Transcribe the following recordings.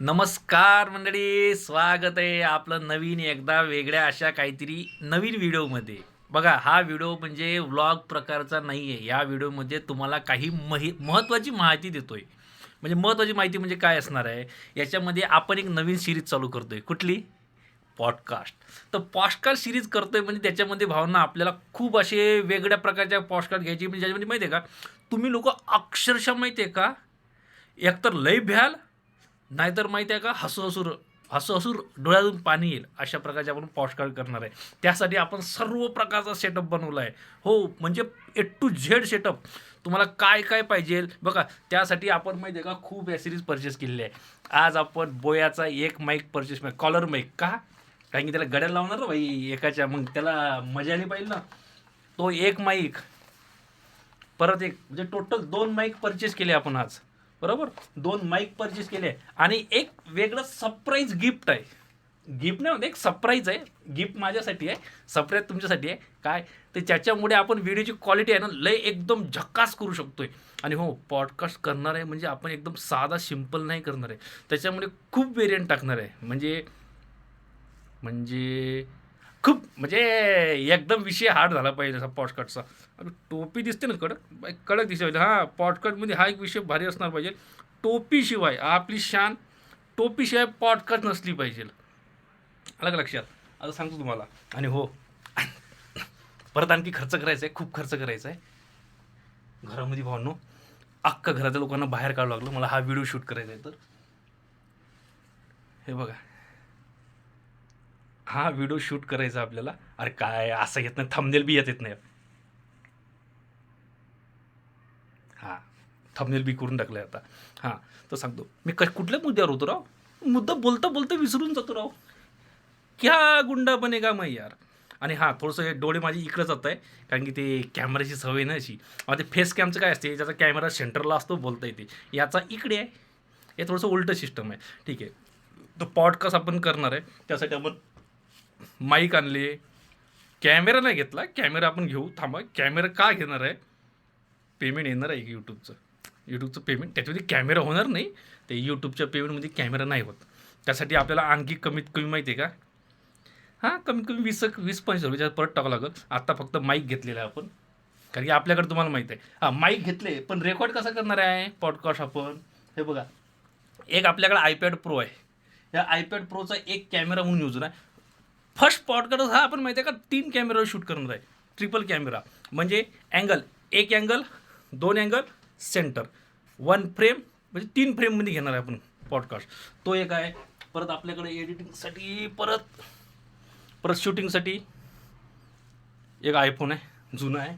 नमस्कार मंडळी स्वागत आहे आपलं नवीन एकदा वेगळ्या अशा काहीतरी नवीन व्हिडिओमध्ये. बघा हा व्हिडिओ म्हणजे व्लॉग प्रकारचा नाही आहे या व्हिडिओमध्ये तुम्हाला काही मही महत्त्वाची माहिती देतो आहे म्हणजे महत्त्वाची माहिती म्हणजे काय असणार आहे? याच्यामध्ये आपण एक नवीन सिरीज चालू करतो आहे कुठली? पॉडकास्ट. तर पॉडकास्ट सिरीज करतो आहे म्हणजे त्याच्यामध्ये भावना आपल्याला खूप असे वेगळ्या प्रकारच्या पॉडकास्ट घ्यायची. म्हणजे ज्याच्यामध्ये माहिती आहे का? तुम्ही लोक अक्षरशः माहिती आहे का? एकतर लय भ्याल नाहीतर माहिती आहे का हसू हसूर हसू हसूर डोळ्यातून पाणी येईल अशा प्रकारचे आपण पॉडकास्ट करणार आहे. त्यासाठी आपण सर्व प्रकारचा सेटअप बनवला आहे. हो म्हणजे ए टू झेड सेटअप तुम्हाला काय काय पाहिजे? बघा त्यासाठी आपण माहिती आहे का खूप या सिरीज परचेस केलेली आहे. आज आपण बोयाचा एक माईक परचेस कॉलर माईक का? कारण की त्याला गड्याला लावणार भाई बाई एकाच्या मग त्याला मजा आली पाहिजे ना. तो एक माईक परत एक म्हणजे टोटल दोन माईक परचेस केले आपण आज. बरोबर? दोन माईक परचेस केले. आणि एक वेगळं सरप्राईज गिफ्ट आहे. गिफ्ट नाही म्हणते एक सरप्राईज आहे. गिफ्ट माझ्यासाठी आहे. सरप्राईज तुमच्यासाठी आहे. काय? ते त्याच्यामुळे आपण व्हिडिओची क्वालिटी आहे ना लय एकदम झक्कास करू शकतोय. आणि हो पॉडकास्ट करणार आहे म्हणजे आपण एकदम साधा सिंपल नाही करणार आहे. त्याच्यामुळे खूप वेरियंट टाकणार आहे. म्हणजे म्हणजे खूप म्हणजे एकदम विषय हार्ड झाला पाहिजे असा पॉडकास्टचा टोपी दिसते ना कडक? कडक दिसते पाहिजे. हां पॉडकास्टमध्ये हा एक विषय भारी असणार पाहिजे. टोपीशिवाय आपली शान टोपीशिवाय पॉडकास्ट नसली पाहिजे. अलग लक्षात? आता सांगतो तुम्हाला. आणि हो. परत आणखी खर्च करायचा आहे खूप खर्च करायचा आहे घरामध्ये भावनो अख्खा घराच्या लोकांना बाहेर काढू लागलं. मला हा व्हिडिओ शूट करायचा आहे तर. हे बघा. हा व्हिडिओ शूट करायचा आपल्याला. अरे काय असं येत नाही थंबनेल बी येत येत नाही. हां थंबनेल बी करून टाकलं आता. हां तर सांगतो मी क कुठल्या मुद्द्यावर होतो राव? मुद्दा बोलता बोलता विसरून जातो राव. क्या गुंडा बनेगा मग यार? आणि हां थोडंसं हे डोळे माझे इकडं जात आहे कारण की ते कॅमेराची सवय ना अशी. मग ते फेस कॅमचं काय असते ज्याचा कॅमेरा सेंटरला असतो बोलता येते. याचा इकडे आहे. हे थोडंसं उलटं सिस्टम आहे. ठीक आहे. तो पॉडकास्ट आपण करणार आहे. त्यासाठी आपण माईक आणले. कॅमेरा नाही घेतला. कॅमेरा आपण घेऊ. थांबा. कॅमेरा का घेणार आहे? पेमेंट येणार आहे यूट्यूबचं यूट्यूबचं पेमेंट. त्याच्यामध्ये कॅमेरा होणार नाही. ते यूट्यूबच्या पेमेंटमध्ये कॅमेरा नाही होत. त्यासाठी आपल्याला आणखी कमीत कमी माहिती आहे का? हां कमीत कमी वीस वीस पंचवीस रुपयाच्या परत टाकावं लागेल. आत्ता फक्त माईक घेतलेला आहे आपण. कारण की आपल्याकडे तुम्हाला माहीत आहे. हां माईक घेतले पण रेकॉर्ड कसा करणार आहे? पॉडकास्ट आपण. हे बघा. एक आपल्याकडे आयपॅड प्रो आहे. या आयपॅड प्रोचा एक कॅमेरा म्हणून यूज आहे. फर्स्ट पॉडकास्ट हा आपण माहिती आहे का तीन कॅमेरावर शूट करणार आहे ट्रिपल कॅमेरा म्हणजे अँगल एक अँगल दोन अँगल सेंटर वन फ्रेम म्हणजे तीन फ्रेममध्ये घेणार आहे आपण पॉडकास्ट तो एक आहे. परत आपल्याकडे एडिटिंगसाठी परत परत शूटिंगसाठी एक आयफोन आहे जुना आहे.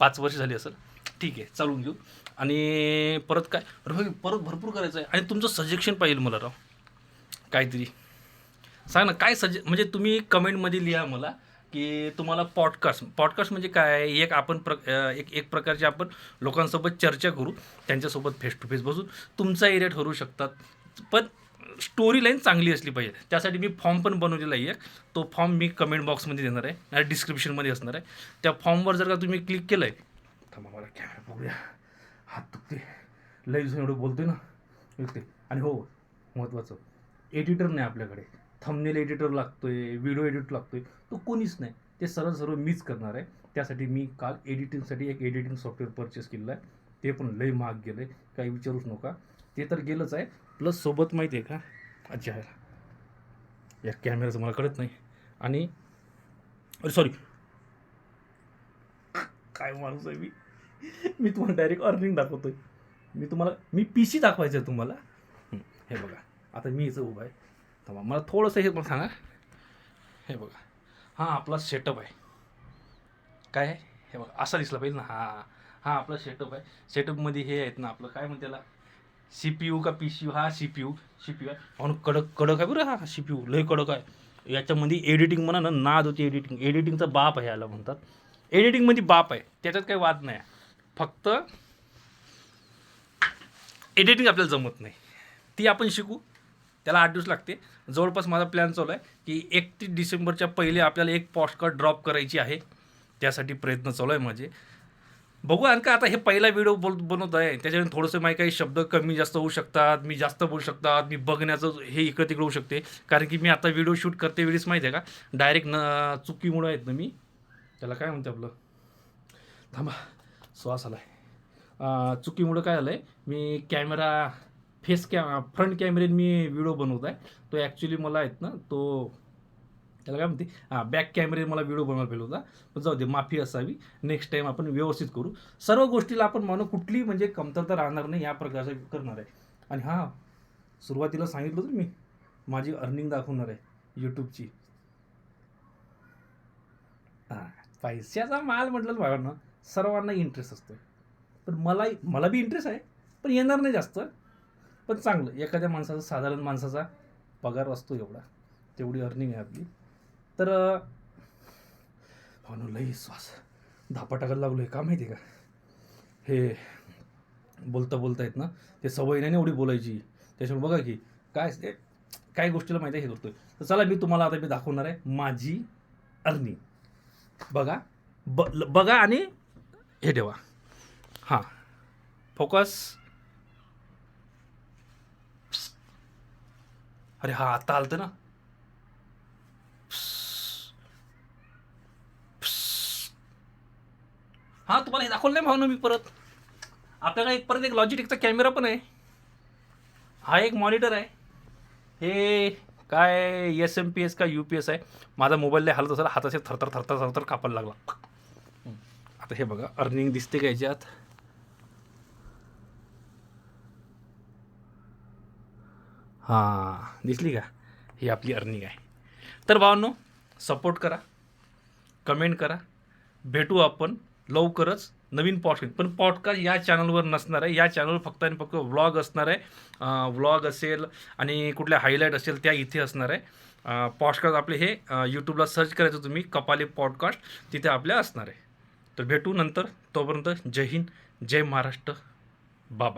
पाच वर्ष झाली असेल. ठीक आहे चालून घेऊ. आणि परत काय अरे परत भरपूर करायचं आहे आणि तुमचं सजेक्शन पाहिजे मला राव. काहीतरी. सांग ना काय सजे म्हणजे तुम्ही कमेंटमध्ये लिहा मला की तुम्हाला पॉडकास्ट पॉडकास्ट म्हणजे काय? एक आपण प्र एक एक प्रकारची आपण लोकांसोबत चर्चा करू त्यांच्यासोबत फेस टू फेस बसून. तुमचा एरिया ठरू शकतात. पण स्टोरी लाईन चांगली असली पाहिजे. त्यासाठी मी फॉर्म पण बनवलेला आहे एक. तो फॉर्म मी कमेंट बॉक्समध्ये देणार आहे. आणि डिस्क्रिप्शनमध्ये असणार आहे. त्या फॉर्मवर जर का तुम्ही क्लिक केलं आहे थांबा मला कॅमेरा बघूया. हात दुखते लई दिवसांनी एवढं बोलतोय ना. दुखते आणि हो महत्त्वाचं एडिटर नाही आपल्याकडे. थंबनेल एडिटर लागतोय व्हिडिओ एडिटर लागतोय तो कोणीच नाही. ते सरळ सर्व मीच करणार आहे. त्यासाठी मी काल एडिटिंगसाठी एक एडिटिंग सॉफ्टवेअर परचेस केलेलं आहे. ते पण लई महाग गेलं आहे काही विचारूच नका. ते तर गेलंच आहे. प्लस सोबत माहिती आहे का? अच्छा. या कॅमेराचं मला कळत नाही. आणि अरे सॉरी काय माणूस आहे मी? मी तुम्हाला डायरेक्ट अर्निंग दाखवतोय. मी तुम्हाला मी पी सी दाखवायचं आहे तुम्हाला हे बघा. आता मी इथं उभा आहे. थांबा मला थोडंसं हे पण सांगा. हे बघा. हां आपला सेटअप आहे. काय आहे? हे बघा असा दिसला पाहिजे ना. हां हां आपला सेटअप आहे. सेटअपमध्ये हे आहेत ना आपलं काय म्हणते त्याला? सी पी यू का पी सी यू हा C P U C P U आहे. म्हणून कडक कडक आहे बरं हा सी पी यू लय कडक आहे. याच्यामध्ये एडिटिंग म्हणा ना नाद होती एडिटिंग एडिटिंगचा बाप आहे याला म्हणतात. एडिटिंगमध्ये बाप आहे. त्याच्यात काही वाद नाही. फक्त एडिटिंग आपल्याला जमत नाही. ती आपण शिकू. त्याला आठ दिवस लागते. जवळपास माझा प्लॅन चालू आहे की एकतीस डिसेंबरच्या पहिले आपल्याला एक पॉस्टकार्ड ड्रॉप करायची आहे. त्यासाठी प्रयत्न चालू आहे माझे. बघू आणखी आता हे पहिला व्हिडिओ बोल बनवत आहे. त्याच्यामुळे थोडंसं माझे काही शब्द कमी जास्त होऊ शकतात. मी जास्त बोलू शकतात. मी बघण्याचं हे इकडं तिकडं होऊ शकते. कारण की मी आता व्हिडिओ शूट करते वेळेस माहिती आहे का? डायरेक्ट न चुकीमुळं आहेत ना मी. त्याला काय म्हणते आपलं? थांबा. श्वास आला आहे चुकीमुळं काय झालं आहे मी कॅमेरा फेस कॅ फ्रंट कॅमेरेने मी व्हिडिओ बनवत आहे. तो ॲक्च्युली मला आहेत ना तो त्याला काय म्हणते? हां बॅक कॅमेरे मला व्हिडिओ बनवायला पाहिजे होता. पण जाऊ दे माफी असावी. नेक्स्ट टाईम आपण व्यवस्थित करू. सर्व गोष्टीला आपण मानू कुठली म्हणजे कमतरता राहणार नाही या प्रकारचं करणार आहे. आणि हां सुरुवातीला सांगितलं होतं मी माझी अर्निंग दाखवणार आहे यूट्यूबची हां पैशाचा माल म्हटलं भावांना सर्वांना इंटरेस्ट असतो पण मला मला बी इंटरेस्ट आहे पण येणार नाही जास्त. पण चांगलं. एखाद्या माणसाचा साधारण माणसाचा पगार असतो एवढा. तेवढी अर्निंग आहे आपली. तर भावनो लई श्वास. धापा टाकायला लागलो आहे का माहिती आहे का? हे बोलता बोलता आहेत ना ते सवय नाही ना एवढी बोलायची. त्याच्यामुळे बघा की काय असते काय गोष्टीला माहिती आहे हे करतोय. तर चला मी तुम्हाला आता मी दाखवणार आहे माझी अर्निंग बघा ब ल- बघा आणि हे ठेवा. हां. फोकस अरे हा आता आलतं ना. हां तुम्हाला हे दाखवलं नाही भावना मी परत. आपल्याकडे एक परत एक लॉजिटेकचा कॅमेरा पण आहे. हा एक मॉनिटर आहे. हे काय एस एम पी एस का यू पी एस आहे. माझा मोबाईल हालत असेल हाताचे थरथर थरथर थरथर कापायला लागला. आता हे बघा अर्निंग दिसते का याच्यात? हां दिसली का? ही आपली अर्निंग आहे. तर भावांनो सपोर्ट करा कमेंट करा भेटू आपण लवकरच नवीन पॉडकास्ट पण पॉडकास्ट या चॅनलवर नसणार आहे. या चॅनलवर फक्त आणि फक्त व्लॉग असणार आहे. व्लॉग असेल आणि कुठल्या हायलाईट असेल त्या इथे असणार आहे. पॉडकास्ट आपले हे यूट्यूबला सर्च करायचं तुम्ही कपाली पॉडकास्ट तिथे आपल्या असणार आहे. तर भेटू नंतर. तोपर्यंत जय हिंद जय महाराष्ट्र. बाय